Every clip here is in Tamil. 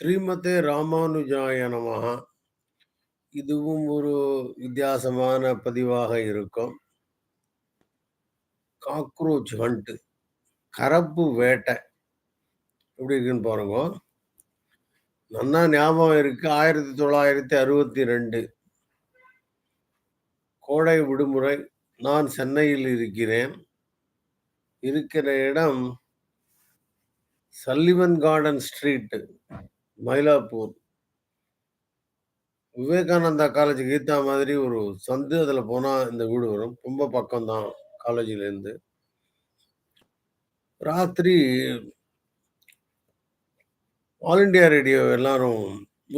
ஸ்ரீமதே ராமானுஜாய நமஹ. இதுவும் ஒரு வித்தியாசமான பதிவாக இருக்கும். காக்ரோச் ஹண்ட்டு கரப்பு வேட்டை. எப்படி இருக்குன்னு பாருங்க. நன்னா ஞாபகம் இருக்கு. 1962 கோடை விடுமுறை. நான் சென்னையில் இருக்கிறேன். இருக்கிற இடம் Sullivan garden street Mylapore. Vivekananda college Geetha மாதிரி ஒரு சந்து. அதில் போனால் இந்த வீடு வரும். ரொம்ப பக்கம் தான் ராத்திரி ஆல் இண்டியா ரேடியோ எல்லாரும்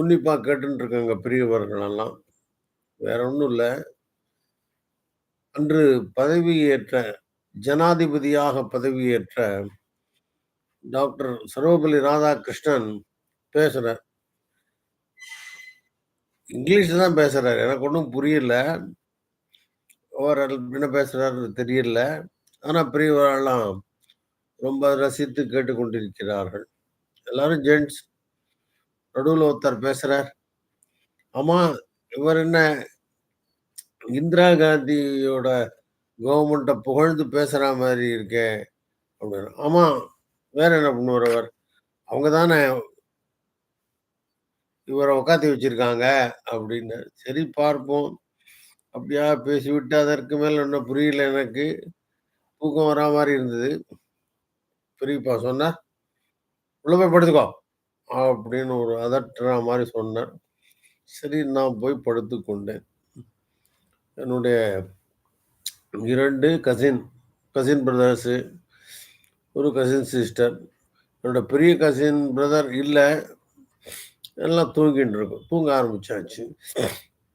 உன்னிப்பாக கேட்டுன்னு இருக்காங்க பெரியவர்கள் எல்லாம். வேற ஒன்றும் இல்லை அன்று பதவியேற்ற ஜனாதிபதியாக பதவியேற்ற டாக்டர் சர்வபள்ளி ராதாகிருஷ்ணன் பேசுறார். இங்கிலீஷில் தான் பேசுறாரு. எனக்கு ஒன்றும் புரியல. அவர் என்ன பேசுறாருன்னு தெரியல. ஆனால் பெரியவர்கள்லாம் ரொம்ப ரசித்து கேட்டுக்கொண்டிருக்கிறார்கள். எல்லாரும் ஜென்ட்ஸ். நடுவில் ஒருத்தர் பேசுறார். ஆமா, இவர் என்ன இந்திரா காந்தியோட கவர்மெண்ட்டை புகழ்ந்து பேசுகிற மாதிரி இருக்கே! அப்படின்னு ஆமாம் வேற என்ன பண்ணுவார் அவர்? அவங்க தானே இவரை உட்காந்து வச்சிருக்காங்க அப்படின்னு சரி பார்ப்போம். அப்படியா பேசிவிட்டு அதற்கு மேல் ஒன்றும் புரியல எனக்கு. தூக்கம் வரா மாதிரி இருந்தது. பெரியப்பா சொன்னார். "உள்ள போய் படுத்துக்கோ" அப்படின்னு ஒரு அதட்டுற மாதிரி சொன்னார். சரி நான் போய் படுத்துக்கொண்டேன் என்னுடைய இரண்டு கசின் கசின் பிரதர்ஸு, ஒரு கசின் சிஸ்டர். என்னோட பெரிய கசின் பிரதர் இல்லை எல்லாம் தூங்கிட்டு இருக்கும் தூங்க ஆரம்பிச்சாச்சு.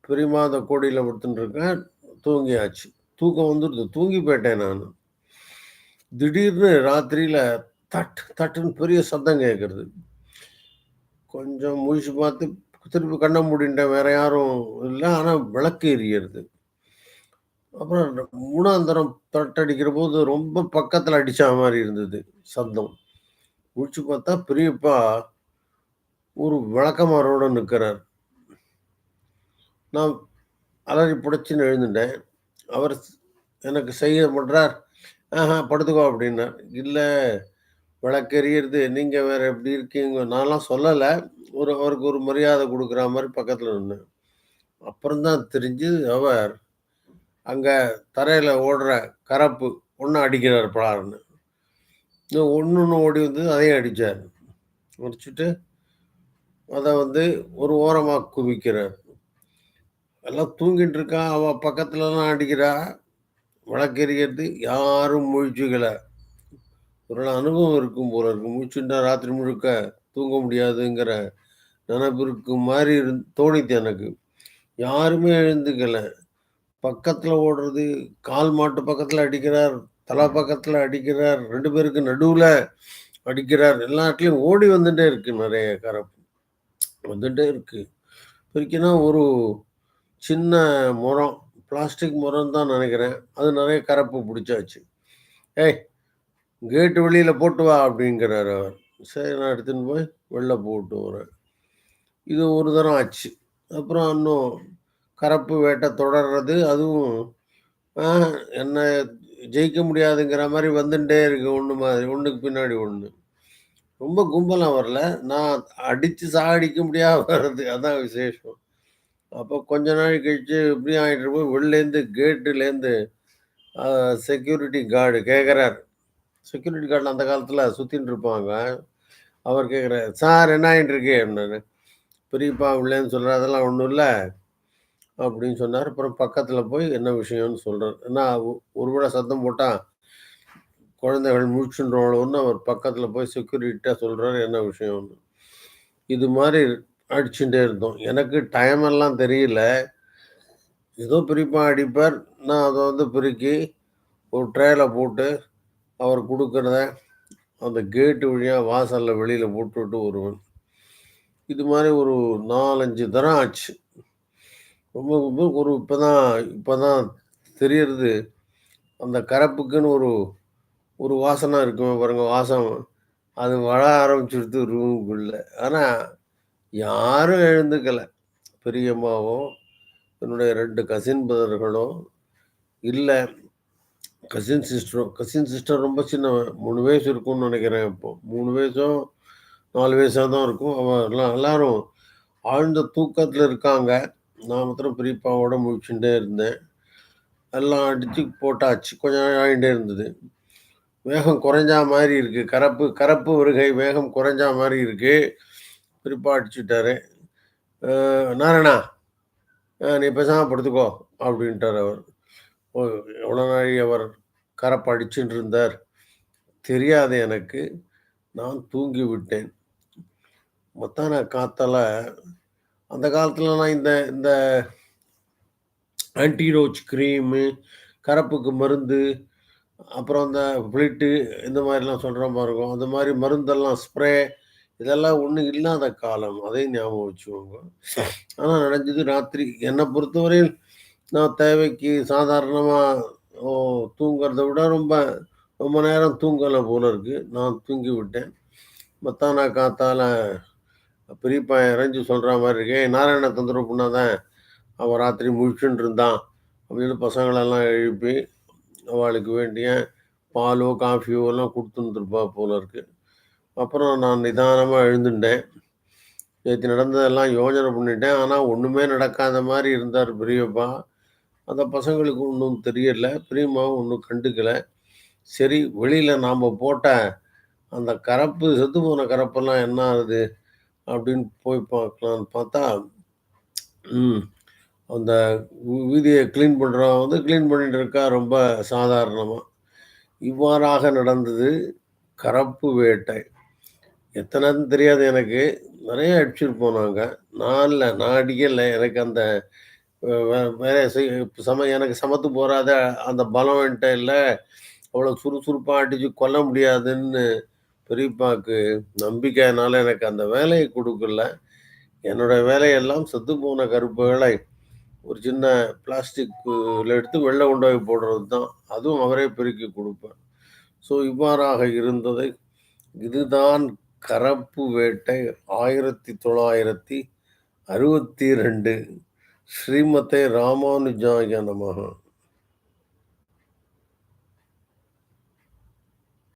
பெரியம்மா கோடியில் கோடியில தூங்கியாச்சு. தூக்கம் வந்துடுது. தூங்கி போயிட்டேன் நான் திடீர்னு ராத்திரியில் தட் தட்டுன்னு பெரிய சத்தம் கேட்குறது கொஞ்சம் முழிச்சு பார்த்து திருப்பி கண்ண மூடின்ட்டேன். வேற யாரும் இல்லை ஆனால் விளக்கு எரியிறது. அப்புறம் மூணாந்தரம் தட்டடிக்கிற போது ரொம்ப பக்கத்தில் அடித்த மாதிரி இருந்தது சத்தம். முழிச்சு பார்த்தா பெரியப்பா ஒரு விளக்கமாறோட நிற்கிறார். நான் அலறி பிடிச்சின்னு எழுந்துட்டேன். அவர் எனக்கு செய்ய பண்ணுறார் "ஆஹா படுத்துக்கோ" அப்படின்னார். இல்லை விளக்கு நீங்கள் வேறு எப்படி இருக்கீங்க? நான்லாம் சொல்லலை. ஒரு அவருக்கு ஒரு மரியாதை கொடுக்குற மாதிரி பக்கத்தில் நின்று அப்புறம் தான் அவர் அங்கே தரையில் ஓடுற கரப்பு ஒன்று அடிக்கிறார் படாருன்னு ஒன்று ஒன்று ஓடி வந்து அதையும் அடித்தார் முடிச்சுட்டு அதை வந்து ஒரு ஓரமாக குவிக்கிறார். எல்லாம் தூங்கிட்டு இருக்கான். அவள் பக்கத்துலலாம் அடிக்கிறா. விளக்கு யாரும் முழிச்சுக்கலை ஒரு அனுபவம் இருக்கும் போல இருக்கும் முழிச்சுட்டா ராத்திரி முழுக்க தூங்க முடியாதுங்கிற நெனப்பு மாதிரி மாரி இருந் தோணித்து எனக்கு. யாருமே எழுந்துக்கலை பக்கத்தில் ஓடுறது, கால் மாட்டு பக்கத்தில் அடிக்கிறார். தலை பக்கத்தில் அடிக்கிறார். ரெண்டு பேருக்கு நடுவில் அடிக்கிறார். எல்லா இடத்துலயும் ஓடி வந்துட்டே இருக்கு நிறைய கரப்பு. வந்துட்டே இருக்குது பிரிக்கினா ஒரு சின்ன முறம். பிளாஸ்டிக் முறம் தான் நினைக்கிறேன் அது நிறைய கரப்பு பிடிச்சாச்சு "ஏய்! கேட்டு வெளியில் போட்டு வா" அப்படிங்கிறார் அவர். சரி நான் எடுத்துன்னு போய் வெளில போட்டு வரேன். இது ஒரு தரம் ஆச்சு. அப்புறம் இன்னும் கரப்பு வேட்டை தொடர்றது. அதுவும் என்ன ஜெயிக்க முடியாதுங்கிற மாதிரி வந்துட்டே இருக்கு ஒன்று மாதிரி. ஒன்றுக்கு பின்னாடி ஒன்று ரொம்ப கும்பலாக வரல. நான் அடித்து சாகடிக்க முடியாம வர்றது. அதான் விசேஷம். அப்போ கொஞ்ச நாள் கழிச்சு இப்படி ஆகிட்டு போய் வெளிலேருந்து கேட்டுலேருந்து செக்யூரிட்டி கார்டு கேட்குறாரு செக்யூரிட்டி கார்டு அந்த காலத்தில் சுற்றின்னு இருப்பாங்க. அவர் கேட்குறாரு "சார் என்ன ஆயிட்டு இருக்கு?" அப்டின்னாரு. பெரியப்பா இல்லைன்னு சொல்கிறார் "அதெல்லாம் ஒன்றும் இல்லை அப்படின்னு சொன்னார் அப்புறம் பக்கத்தில் போய் என்ன விஷயம்னு சொல்றார். ஏன்னா விட சத்தம் போட்டால் குழந்தைகள் முழிச்சுருவாங்களோன்னு அவர் பக்கத்தில் போய் செக்யூரிட்டியாக சொல்கிறார் என்ன விஷயம்னு. இது மாதிரி அடிச்சுட்டே இருந்தோம். எனக்கு டைம் எல்லாம் தெரியல. ஏதோ பெரியப்பா அடிப்பார். நான் அதை வந்து பெருக்கி ஒரு ட்ரேல போட்டு அவர் கொடுக்குறத அந்த கேட்டு வழியாக வாசலில் வெளியில் போட்டுவிட்டு வருவேன். இது மாதிரி ஒரு 4, 5 தரம் ஆச்சு. ரொம்ப ரொம்ப ஒரு இப்போ தான் தெரியறது. அந்த கரப்புக்குன்னு ஒரு ஒரு வாசனை இருக்கும் பாருங்க வாசம். அது வர ஆரம்பிச்சுடுது ரூமுக்குள்ள. ஆனால் யாரும் எழுந்துக்கலை பெரியம்மாவோ, என்னுடைய ரெண்டு கசின் பிரதர்களோ, இல்லை கசின் சிஸ்டரும் கசின் சிஸ்டர் ரொம்ப சின்ன மூணு வயசு இருக்கும்னு நினைக்கிறேன் இப்போ மூணு வயசும் நாலு வயசாக தான் இருக்கும். அவன் எல்லாம் எல்லாரும் ஆழ்ந்த தூக்கத்தில் இருக்காங்க. நான் மாத்திரம் பிரிப்பாவோட முடிச்சுட்டே இருந்தேன். எல்லாம் அடித்து போட்டாச்சு. கொஞ்ச நேரம் இருந்தது. வேகம் குறைஞ்சா மாதிரி இருக்கு. கரப்பு கரப்பு வருகை வேகம் குறைஞ்சா மாதிரி இருக்கு. பெரியப்பா அடிச்சுட்டாரு. நாராயணா, நீ பேசாமல் படுத்துக்கோ" அப்படின்ட்டார் அவர். ஓ எவ்வளோ நாழி அவர் கரப்பு அடிச்சுட்டு இருந்தார். தெரியாது எனக்கு. நான் தூங்கி விட்டேன். மொத்தான காத்தால் அந்த காலத்துலலாம் இந்த இந்த ஆன்டிரோச் க்ரீமு கரப்புக்கு மருந்து, அப்புறம் இந்த ஃப்ளிட்டு இந்த மாதிரிலாம் சொல்கிற மாதிரி இருக்கும் அந்த மாதிரி மருந்தெல்லாம் ஸ்ப்ரே இதெல்லாம் ஒன்றும் இல்லாத காலம். அதையும் ஞாபகம் வச்சுக்கோங்க. ஆனால் நடந்தது ராத்திரி. என்னை பொறுத்தவரையில் நான் தேவைக்கு சாதாரணமாக தூங்குறத விட ரொம்ப ரொம்ப நேரம் தூங்கலை போல இருக்குது நான் தூங்கி விட்டேன். மத்தானா காத்தால் பெரியப்பா இறைஞ்சு சொல்கிற மாதிரி இருக்கு. நாராயண தொந்தரவு பண்ணாதான் அவன் ராத்திரி முழிச்சுண்டு இருந்தான்" அப்படின்னு பசங்களெல்லாம் எழுப்பி, அவளுக்கு வேண்டிய பாலோ, காஃபியோ எல்லாம் கொடுத்துருந்துருப்பா போல இருக்கு. அப்புறம் நான் நிதானமாக எழுந்துட்டேன் நேற்று நடந்ததெல்லாம் யோசனை பண்ணிட்டேன். ஆனால் ஒன்றுமே நடக்காத மாதிரி இருந்தார் பெரியப்பா. அந்த பசங்களுக்கு ஒன்றும் தெரியல. பெரியம்மாவும் ஒன்றும் கண்டுக்கல. சரி வெளியில் நாம் போட்ட அந்த கரப்பு செத்து போன கரப்பெல்லாம் என்ன ஆகுது? அப்படின்னு போய் பார்க்கலான்னு பார்த்தா, அந்த வீதியை க்ளீன் பண்ணுறவன் வந்து க்ளீன் பண்ணிட்டு இருக்கா ரொம்ப சாதாரணமாக இவ்வாறாக நடந்தது கரப்பு வேட்டை. எத்தனைன்னு தெரியாது எனக்கு. நிறைய அடிச்சிருப்போம் போனாங்க நான் இல்லை நான் அடிக்கலை. எனக்கு அந்த அ சம எனக்கு சமத்து போகாத அந்த பலம் என்ட்ட இல்லை. அவ்வளோ சுறுசுறுப்பாக அடிச்சு கொல்ல முடியாதுன்னு பெரியப்பாக்கு நம்பிக்கையினால எனக்கு அந்த வேலையை கொடுக்கல. என்னோட வேலையெல்லாம் செத்துப்போன கருப்புகளை ஒரு சின்ன பிளாஸ்டிக்கில் எடுத்து வெள்ளை கொண்டு போடுறது தான். அதுவும் அவரே பெருக்கி கொடுப்பேன் ஸோ இவ்வாறாக இருந்ததை இதுதான் கரப்பு வேட்டை ஆயிரத்தி தொள்ளாயிரத்தி அறுபத்தி ரெண்டு ஸ்ரீமத்தை ராமானுஜாய நமஹ.